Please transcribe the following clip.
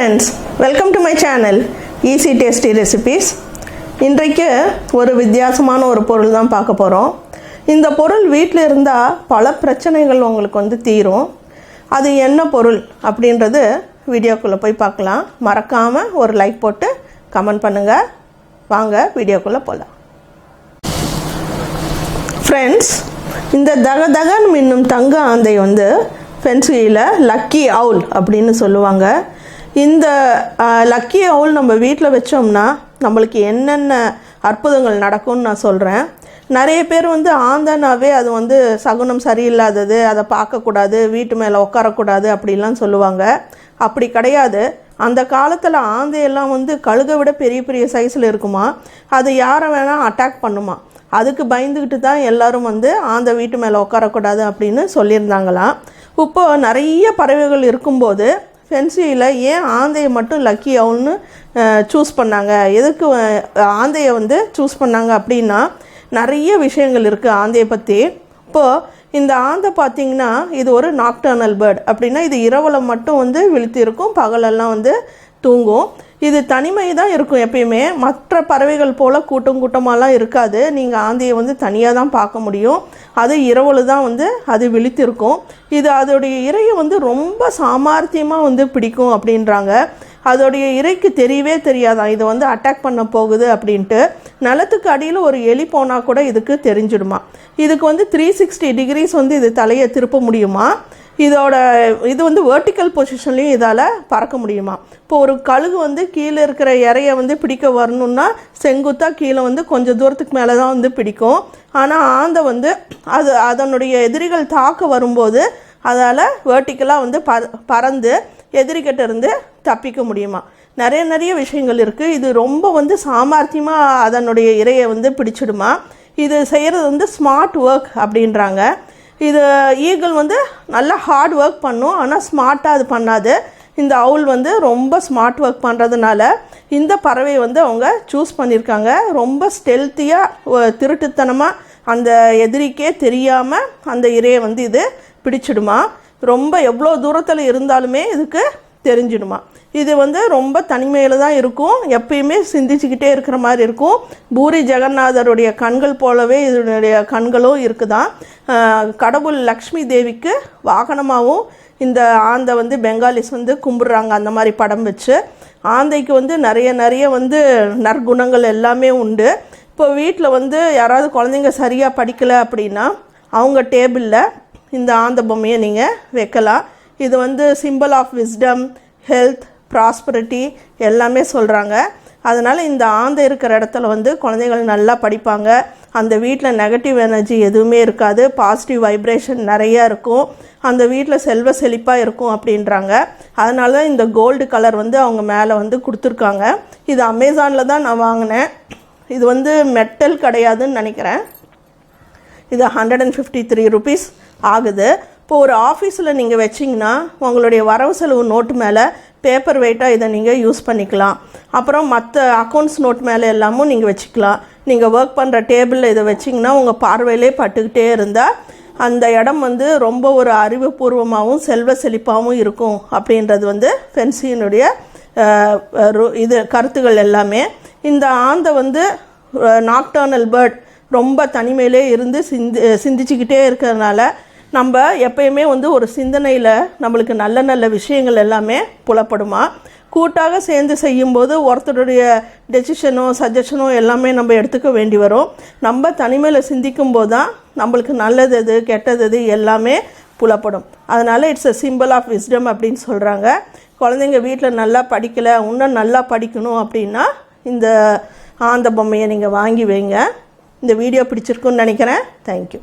Friends welcome to my channel easy tasty recipes இன்றைக்கு ஒரு வித்தியாசமான ஒரு பொருள் தான் பார்க்க போகிறோம் இந்த பொருள் வீட்டில் இருந்தால் பல பிரச்சனைகள் உங்களுக்கு வந்து தீரும். அது என்ன பொருள் அப்படின்றது வீடியோக்குள்ளே போய் பார்க்கலாம். மறக்காமல் ஒரு லைக் போட்டு கமெண்ட் பண்ணுங்கள் வாங்க வீடியோக்குள்ளே போகலாம் ஃப்ரெண்ட்ஸ் இந்த தக தகன் மின்னும் தங்க ஆந்தை வந்து ஃபென்சியில் லக்கி அவுல் அப்படின்னு சொல்லுவாங்க. இந்த லக்கி அவுல் நம்ம வீட்டில் வச்சோம்னா நம்மளுக்கு என்னென்ன அற்புதங்கள் நடக்கும்னு நான் சொல்கிறேன் நிறைய பேர் வந்து ஆந்தானாவே அது வந்து சகுனம் சரியில்லாதது அதை பார்க்கக்கூடாது வீட்டு மேலே உட்காரக்கூடாது அப்படிலாம் சொல்லுவாங்க. அப்படி கிடையாது. அந்த காலத்தில் ஆந்தையெல்லாம் வந்து கழுகை விட பெரிய பெரிய சைஸில் இருக்குமா? அது யாரை வேணால் அட்டாக் பண்ணுமா? அதுக்கு பயந்துக்கிட்டு தான் எல்லாரும் வந்து ஆந்த வீட்டு மேலே உட்காரக்கூடாது அப்படின்னு சொல்லியிருந்தாங்களாம். இப்போ நிறைய பறவைகள் இருக்கும்போது ஃபென்சியில் ஏன் ஆந்தையை மட்டும் லக்கி அவுல்னு சூஸ் பண்ணாங்க? எதுக்கு ஆந்தையை வந்து சூஸ் பண்ணாங்க அப்படின்னா நிறைய விஷயங்கள் இருக்குது ஆந்தையை பற்றி இப்போது இந்த ஆந்தை பார்த்திங்கன்னா இது ஒரு நாக்டர்னல் பேர்ட் அப்படின்னா இது இரவில் மட்டும் வந்து விழுத்திருக்கும் பகலெல்லாம் வந்து தூங்கும். இது தனிமை தான் இருக்கும் எப்பயுமே. மற்ற பறவைகள் போல் கூட்டம் கூட்டமாலாம் இருக்காது. நீங்கள் ஆந்தையை வந்து தனியாக தான் பார்க்க முடியும். அது இரவில் தான் வந்து அது விழித்திருக்கும். இது அதோடைய இரையை வந்து ரொம்ப சாமர்த்தியமாக வந்து பிடிக்கும் அப்படின்றாங்க. அதோடைய இறைக்கு தெரியவே தெரியாதான். இது வந்து அட்டாக் பண்ண போகுது அப்படின்ட்டு. நிலத்துக்கு அடியில் ஒரு எலி போனால் கூட இதுக்கு தெரிஞ்சிடுமா. இதுக்கு வந்து த்ரீ சிக்ஸ்டி டிகிரிஸ் வந்து இது தலையை திருப்ப முடியுமா? இதோட இது வந்து வேர்ட்டிக்கல் பொசிஷன்லேயும் இதால் பறக்க முடியுமா? இப்போ ஒரு கழுகு வந்து கீழே இருக்கிற இறையை வந்து பிடிக்க வரணும்னா செங்குத்தாக கீழே வந்து கொஞ்சம் தூரத்துக்கு மேலே தான் வந்து பிடிக்கும். ஆனால் ஆந்தை வந்து அது அதனுடைய எதிரிகள் தாக்க வரும்போது அதால் வேர்ட்டிக்கலாக வந்து ப பறந்து எதிரிக்கிட்ட இருந்து தப்பிக்க முடியுமா? நிறைய நிறைய விஷயங்கள் இருக்குது இது ரொம்ப வந்து சாமர்த்தியமாக அதனுடைய இரையை வந்து பிடிச்சிடுமா? இது செய்கிறது வந்து ஸ்மார்ட் ஒர்க் அப்படின்றாங்க. இது ஈகிள் வந்து நல்லா ஹார்ட் ஒர்க் பண்ணும். ஆனால் ஸ்மார்ட்டாக அது பண்ணாது. இந்த அவுல் வந்து ரொம்ப ஸ்மார்ட் ஒர்க் பண்ணுறதுனால இந்த பறவை வந்து அவங்க சூஸ் பண்ணியிருக்காங்க. ரொம்ப ஸ்டெல்த்தியாக திருட்டுத்தனமாக அந்த எதிரிக்கே தெரியாமல் அந்த இரையை வந்து இது பிடிச்சிடுமா. ரொம்ப எவ்வளோ தூரத்தில் இருந்தாலுமே இதுக்கு தெரிஞ்சிடுமா. இது வந்து ரொம்ப தனிமையில் தான் இருக்கும். எப்பயுமே சிந்திச்சுக்கிட்டே இருக்கிற மாதிரி இருக்கும். பூரி ஜெகநாதருடைய கண்கள் போலவே இதனுடைய கண்களும் இருக்குதான். கடவுள் லக்ஷ்மி தேவிக்கு வாகனமாகவும் இந்த ஆந்தை வந்து பெங்காலிஸ் வந்து கும்பிட்றாங்க அந்த மாதிரி படம் வச்சு. ஆந்தைக்கு வந்து நிறைய நிறைய வந்து நற்குணங்கள் எல்லாமே உண்டு. இப்போ வீட்டில் வந்து யாராவது குழந்தைங்க சரியாக படிக்கலை அப்படின்னா அவங்க டேபிளில் இந்த ஆந்த பொம்மையை நீங்கள் வைக்கலாம். இது வந்து symbol of wisdom health prosperity எல்லாமே சொல்கிறாங்க அதனால் இந்த ஆந்தை இருக்கிற இடத்துல வந்து குழந்தைகள் நல்லா படிப்பாங்க. அந்த வீட்டில் நெகட்டிவ் எனர்ஜி எதுவுமே இருக்காது. பாசிட்டிவ் வைப்ரேஷன் நிறையா இருக்கும். அந்த வீட்டில் செல்வ செழிப்பாக இருக்கும் அப்படின்றாங்க. அதனால தான் இந்த கோல்டு கலர் வந்து அவங்க மேலே வந்து கொடுத்துருக்காங்க. இது அமேசானில் தான் நான் வாங்கினேன். இது வந்து மெட்டல் கிடையாதுன்னு நினைக்கிறேன். இது hundred and fifty three rupees ஆகுது. இப்போ ஒரு ஆஃபீஸில் நீங்கள் வச்சிங்கன்னா உங்களுடைய வரவு செலவு நோட்டு மேலே பேப்பர் வெயிட்டாக இதை நீங்கள் யூஸ் பண்ணிக்கலாம். அப்புறம் மற்ற அக்கௌண்ட்ஸ் நோட் மேலே எல்லாமும் நீங்கள் வச்சுக்கலாம். நீங்கள் ஒர்க் பண்ணுற டேபிளில் இதை வச்சிங்கன்னா உங்கள் பார்வையிலே பட்டுக்கிட்டே இருந்தால் அந்த இடம் வந்து ரொம்ப ஒரு அறிவுபூர்வமாகவும் செல்வ செழிப்பாகவும் இருக்கும் அப்படின்றது வந்து ஃபென்சியினுடைய இது கருத்துகள் எல்லாமே. இந்த ஆந்தை வந்து நாக்டர்னல் பேர்ட் ரொம்ப தனிமையிலே இருந்து சிந்தி சிந்திச்சுக்கிட்டே இருக்கிறதுனால நம்ம எப்பயுமே வந்து ஒரு சிந்தனையில் நம்மளுக்கு நல்ல நல்ல விஷயங்கள் எல்லாமே புலப்படுமா? கூட்டாக சேர்ந்து செய்யும்போது ஒருத்தருடைய டெசிஷனோ சஜஷனோ எல்லாமே நம்ம எடுத்துக்க வேண்டி வரும். நம்ம தனிமையில் சிந்திக்கும் போது தான் நம்மளுக்கு நல்லது எது கெட்டது எது எல்லாமே புலப்படும். அதனால் it's a simple of wisdom அப்படின்னு சொல்கிறாங்க குழந்தைங்க வீட்டில் நல்லா படிக்கலை இன்னும் நல்லா படிக்கணும் அப்படின்னா இந்த ஆந்த பொம்மையை நீங்கள் வாங்கி வைங்க. இந்த வீடியோ பிடிச்சிருக்குன்னு நினைக்கிறேன். தேங்க்யூ